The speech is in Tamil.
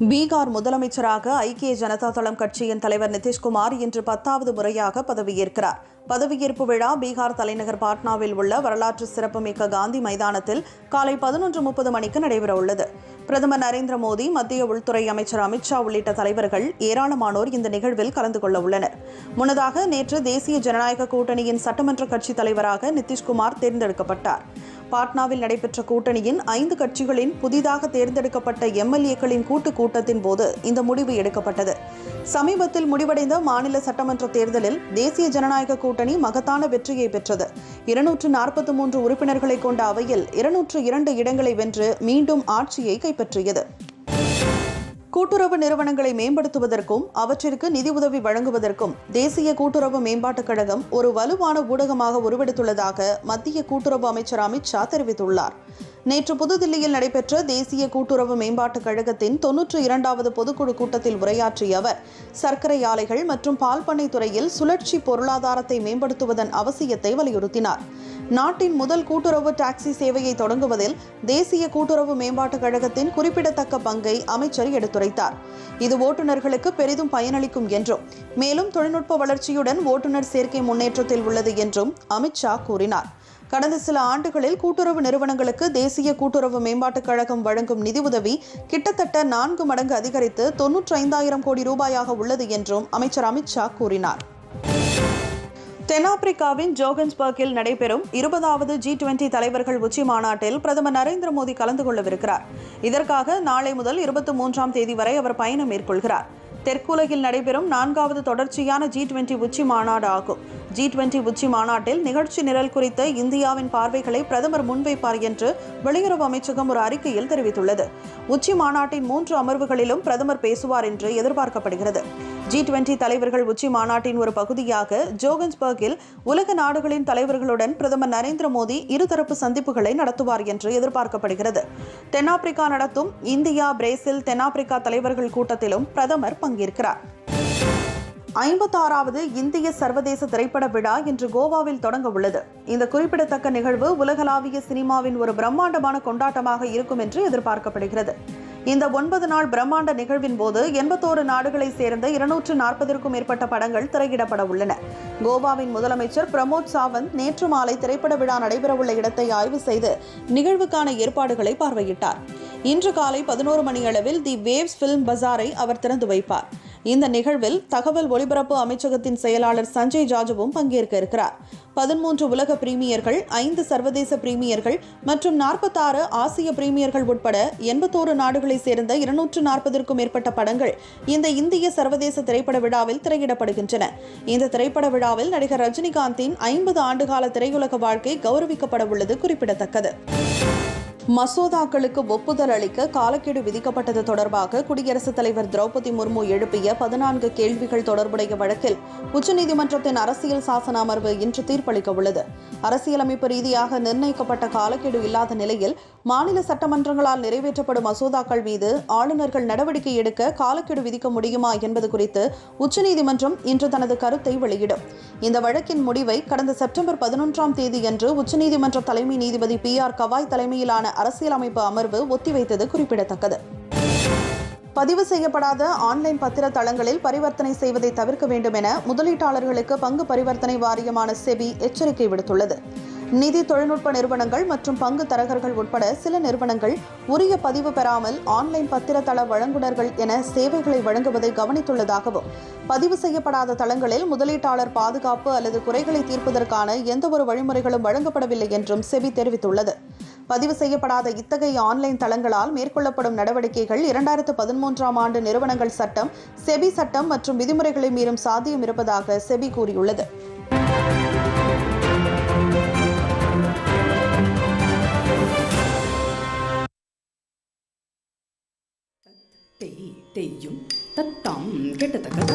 பீகார் முதலமைச்சராக ஐக்கிய ஜனதா தளம் கட்சியின் தலைவர் நிதிஷ்குமார் இன்று பத்தாவது முறையாக பதவியேற்கிறார். பதவியேற்பு விழா பீகார் தலைநகர் பாட்னாவில் உள்ள வரலாற்று சிறப்புமிக்க காந்தி மைதானத்தில் காலை பதினொன்று முப்பது மணிக்கு நடைபெறவுள்ளது. பிரதமர் நரேந்திர மோடி மத்திய உள்துறை அமைச்சர் அமித்ஷா உள்ளிட்ட தலைவர்கள் ஏராளமானோர் இந்த நிகழ்வில் கலந்து கொள்ள உள்ளனர். முன்னதாக நேற்று தேசிய ஜனநாயக கூட்டணியின் சட்டமன்ற கட்சித் தலைவராக நிதிஷ்குமார் தேர்ந்தெடுக்கப்பட்டார். பாட்னாவில் நடைபெற்ற கூட்டணியின் ஐந்து கட்சிகளின் புதிதாக தேர்ந்தெடுக்கப்பட்ட எம்எல்ஏக்களின் கூட்டு கூட்டத்தின் போது இந்த முடிவு எடுக்கப்பட்டது. சமீபத்தில் முடிவடைந்த மாநில சட்டமன்ற தேர்தலில் தேசிய ஜனநாயக கூட்டணி மகத்தான வெற்றியை பெற்றது. இருநூற்று நாற்பத்தி மூன்று உறுப்பினர்களை கொண்ட அவையில் இருநூற்று இரண்டு இடங்களை வென்று மீண்டும் ஆட்சியை கைப்பற்றியது. கூட்டுறவு நிறுவனங்களை மேம்படுத்துவதற்கும் அவற்றிற்கு நிதி உதவி வழங்குவதற்கும் தேசிய கூட்டுறவு மேம்பாட்டுக் கழகம் ஒரு வலுவான ஊடகமாக உருவெடுத்துள்ளதாக மத்திய கூட்டுறவு அமைச்சர் அமித்ஷா தெரிவித்துள்ளார். நேற்று புதுதில்லியில் நடைபெற்ற தேசிய கூட்டுறவு மேம்பாட்டுக் கழகத்தின் தொன்னூற்று இரண்டாவது பொதுக்குழு கூட்டத்தில் உரையாற்றிய அவர் சர்க்கரை ஆலைகள் மற்றும் பால் பண்ணை துறையில் சுழற்சி பொருளாதாரத்தை மேம்படுத்துவதன் அவசியத்தை வலியுறுத்தினார். நாட்டின் முதல் கூட்டுறவு டாக்ஸி சேவையை தொடங்குவதில் தேசிய கூட்டுறவு மேம்பாட்டுக் கழகத்தின் குறிப்பிடத்தக்க பங்கை அமைச்சர் எடுத்துரைத்தார். இது ஓட்டுநர்களுக்கு பெரிதும் பயனளிக்கும் என்றும் மேலும் தொழில்நுட்ப வளர்ச்சியுடன் ஓட்டுநர் சேர்க்கை முன்னேற்றத்தில் உள்ளது என்றும் அமித்ஷா கூறினார். கடந்த சில ஆண்டுகளில் கூட்டுறவு நிறுவனங்களுக்கு தேசிய கூட்டுறவு மேம்பாட்டுக் கழகம் வழங்கும் நிதியுதவி கிட்டத்தட்ட நான்கு மடங்கு அதிகரித்து தொன்னூற்றி ஐந்தாயிரம் கோடி ரூபாயாக உள்ளது என்றும் அமைச்சர் அமித்ஷா கூறினார். தென்னாப்பிரிக்காவின் ஜோகன்ஸ்பர்க்கில் நடைபெறும் இருபதாவது ஜி டுவெண்டி தலைவர்கள் உச்சி மாநாட்டில் பிரதமர் நரேந்திர மோடி கலந்து கொள்ளவிருக்கிறார். இதற்காக நாளை முதல் இருபத்தி மூன்றாம் தேதி வரை அவர் பயணம் மேற்கொள்கிறார். தெற்குலகில் நடைபெறும் நான்காவது தொடர்ச்சியான ஜி டுவெண்டி உச்சி மாநாடு ஆகும். ஜி டுவெண்டி உச்சி மாநாட்டில் நிகழ்ச்சி நிரல் குறித்த இந்தியாவின் பார்வைகளை பிரதமர் முன்வைப்பார் என்று வெளியுறவு அமைச்சகம் ஒரு அறிக்கையில் தெரிவித்துள்ளது. உச்சி மாநாட்டின் மூன்று அமர்வுகளிலும் பிரதமர் பேசுவார் என்று எதிர்பார்க்கப்படுகிறது. ஜி டுவெண்டி தலைவர்கள் உச்சி மாநாட்டின் ஒரு பகுதியாக ஜோகன்ஸ்பர்கில் உலக நாடுகளின் தலைவர்களுடன் பிரதமர் நரேந்திர மோடி இருதரப்பு சந்திப்புகளை நடத்துவார் என்று எதிர்பார்க்கப்படுகிறது. தென்னாப்பிரிக்கா நடத்தும் இந்தியா பிரேசில் தென்னாப்பிரிக்கா தலைவர்கள் கூட்டத்திலும் பிரதமர் பங்கேற்கிறார். ஐம்பத்தாறாவது இந்திய சர்வதேச திரைப்பட விழா இன்று கோவாவில் தொடங்க உள்ளது. இந்த குறிப்பிடத்தக்க நிகழ்வு உலகளாவிய சினிமாவின் ஒரு பிரம்மாண்டமான கொண்டாட்டமாக இருக்கும் என்று எதிர்பார்க்கப்படுகிறது. இந்த ஒன்பது நாள் பிரம்மாண்ட நிகழ்வின் போது எண்பத்தோரு நாடுகளை சேர்ந்த இருநூற்று நாற்பதற்கும் மேற்பட்ட படங்கள் திரையிடப்பட உள்ளன. கோவாவின் முதலமைச்சர் பிரமோத் சாவந்த் நேற்று மாலை திரைப்பட விழா நடைபெறவுள்ள இடத்தை ஆய்வு செய்து நிகழ்வுக்கான ஏற்பாடுகளை பார்வையிட்டார். இன்று காலை பதினோரு மணியளவில் தி வேவ்ஸ் பிலிம் பஜாரை அவர் திறந்து வைப்பார். இந்த நிகழ்வில் தகவல் ஒலிபரப்பு அமைச்சகத்தின் செயலாளர் சஞ்சய் ஜாஜுவும் பங்கேற்க இருக்கிறார். பதிமூன்று உலக பிரீமியர்கள் ஐந்து சர்வதேச பிரீமியர்கள் மற்றும் நாற்பத்தாறு ஆசிய பிரீமியர்கள் உட்பட எண்பத்தோரு நாடுகளை சேர்ந்த இருநூற்று நாற்பதற்கும் மேற்பட்ட படங்கள் இந்த இந்திய சர்வதேச திரைப்பட விழாவில் திரையிடப்படுகின்றன. இந்த திரைப்பட விழாவில் நடிகர் ரஜினிகாந்தின் ஐம்பது ஆண்டுகால திரையுலக வாழ்க்கை கௌரவிக்கப்பட உள்ளது குறிப்பிடத்தக்கது. மசோதாக்களுக்கு ஒப்புதல் அளிக்க காலக்கெடு விதிக்கப்பட்டது தொடர்பாக குடியரசுத் தலைவர் திரௌபதி முர்மு எழுப்பிய பதினான்கு கேள்விகள் தொடர்புடைய வழக்கில் உச்சநீதிமன்றத்தின் அரசியல் சாசன அமர்வு இன்று தீர்ப்பளிக்க உள்ளது. அரசியலமைப்பு ரீதியாக நிர்ணயிக்கப்பட்ட காலக்கெடு இல்லாத நிலையில் மாநில சட்டமன்றங்களால் நிறைவேற்றப்படும் மசோதாக்கள் மீது ஆளுநர்கள் நடவடிக்கை எடுக்க காலக்கெடு விதிக்க முடியுமா என்பது குறித்து உச்சநீதிமன்றம் இன்று தனது கருத்தை வெளியிடும். இந்த வழக்கின் முடிவை கடந்த செப்டம்பர் பதினொன்றாம் தேதியன்று உச்சநீதிமன்ற தலைமை நீதிபதி பி. ஆர். கவாய் தலைமையிலான அரசியலமைப்பு அமர்வு ஒத்திவைத்தது குறிப்பிடத்தக்கது. பதிவு செய்யப்படாத ஆன்லைன் பத்திர தளங்களில் பரிவர்த்தனை செய்வதை தவிர்க்க வேண்டும் என முதலீட்டாளர்களுக்கு பங்கு பரிவர்த்தனை வாரியமான செபி எச்சரிக்கை விடுத்துள்ளது. நிதி தொழில்நுட்ப நிறுவனங்கள் மற்றும் பங்கு தரகர்கள் உட்பட சில நிறுவனங்கள் உரிய பதிவு பெறாமல் ஆன்லைன் பத்திர தள வழங்குநர்கள் என சேவைகளை வழங்குவதை கவனித்துள்ளதாகவும் பதிவு செய்யப்படாத தளங்களில் முதலீட்டாளர் பாதுகாப்பு அல்லது குறைகளை தீர்ப்பதற்கான எந்தவொரு வழிமுறைகளும் வழங்கப்படவில்லை என்றும் செபி தெரிவித்துள்ளது. பதிவு செய்யப்படாத இத்தகைய ஆன்லைன் தளங்களால் மேற்கொள்ளப்படும் நடவடிக்கைகள் இரண்டாயிரத்து பதிமூன்றாம் ஆண்டு நிறுவனங்கள் சட்டம் செபி சட்டம் மற்றும் விதிமுறைகளை மீறும் சாத்தியம் இருப்பதாக செபி கூறியுள்ளது. தெய் தெய்யும் தத்தாம் கெட்டத்தக்க